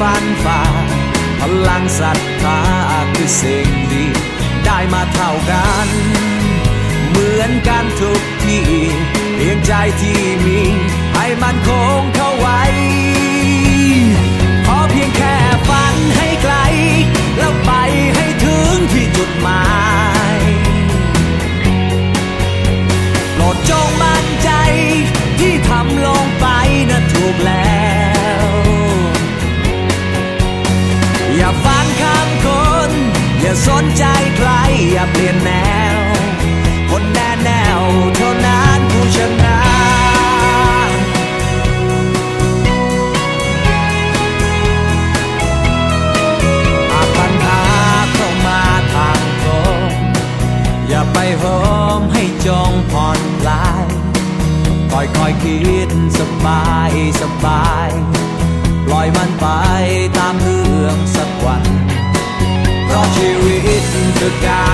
ฟันฝ่า พลังศรัทธาคือสิ่งดี ได้มาเท่ากัน เหมือนกันทุกที่เพียงใจที่มี ให้มันคงเข้าไว้ อย่าฟังคำคน อย่าสนใจใคร อย่าเปลี่ยนแนว คนแน่แนวเท่านั้นผู้ชนะหากปัญหาเข้ามาทางตรงอย่าไปโหมให้จงผ่อนคลายค่อยค่อยคิดสบายสบาย ปล่อยมันไปตามเรื่องส กวั